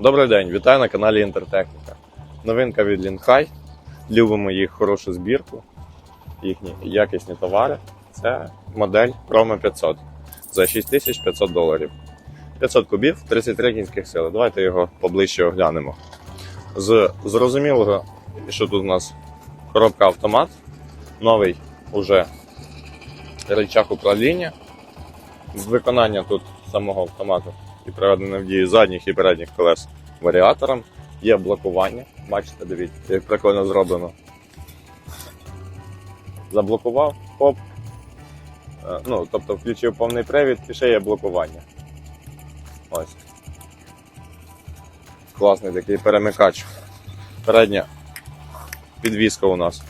Добрий день, вітаю на каналі Інтертехніка. Новинка від Лінхай. Любимо їх хорошу збірку, їхні якісні товари. Це модель Promo 500 за 6500 доларів. 500 кубів, 33 кінських сили. Давайте його поближче оглянемо. З зрозумілого, що тут у нас коробка автомат, новий уже рычаг управління. Виконання тут самого автомату і приведено в дію задніх і передніх колес варіатором. Є блокування. Бачите, дивіться, як прикольно зроблено. Заблокував, хоп. Е, Ну, тобто включив повний привід і ще є блокування. Ось. Класний такий перемикач. Передня підвіска у нас.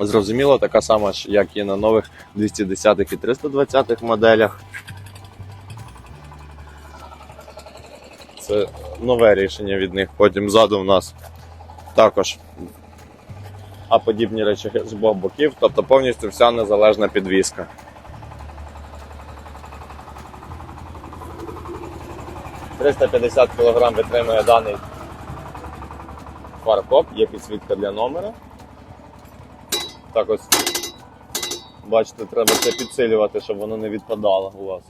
Зрозуміло, така сама, як і на нових 210 і 320 моделях. Це нове рішення від них. Потім ззаду в нас також а подібні речі з обох боків, тобто повністю вся незалежна підвіска. «350 кг витримує даний фаркоп, є підсвітка для номера. Так ось, бачите, треба це підсилювати, щоб воно не відпадало у вас.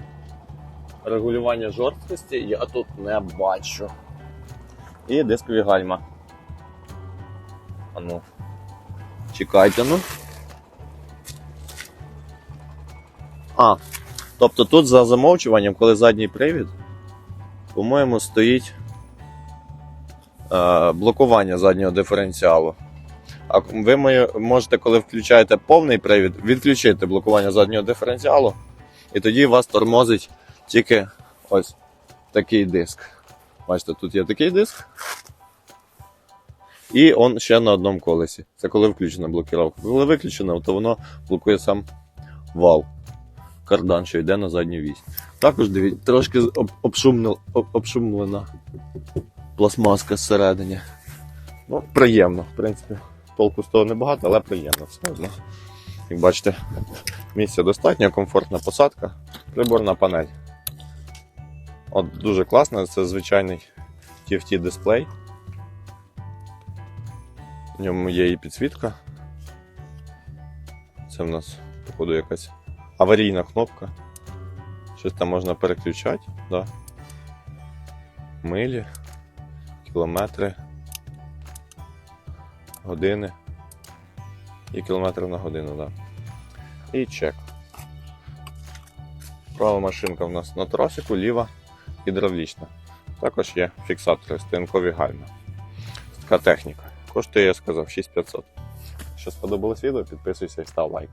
Регулювання жорсткості я тут не бачу. І дискові гальма. Ану. Чекайте, ну. А, тобто тут за замовчуванням, коли задній привід, по-моєму, стоїть е, блокування заднього диференціалу. А ви можете, коли включаєте повний привід, відключити блокування заднього диференціалу, і тоді вас тормозить тільки ось такий диск. Бачите, тут є такий диск. І он ще на одному колесі. Це коли включена блокіровка. Коли виключена, то воно блокує сам вал. Кардан, що йде на задню вісь. Також дивіться, трошки об- обшумлена пластмаска зсередині. Ну, приємно, в принципі. Толку з того небагато, але приємно все одно. Як бачите, місця достатньо, комфортна посадка, приборна панель. От дуже класно, це звичайний TFT дисплей. В ньому є і підсвітка. Це в нас, походу, якась аварійна кнопка. Щось там можна переключати, да. Милі, кілометри, години. І кілометри на годину, да. І чек. Права машинка в нас на тросику, ліва гідравлічна. Також є фіксатори, стоянкові гальми. Така техніка. Коштує, я сказав, 6500. Якщо сподобалось відео, підписуйся і став лайк.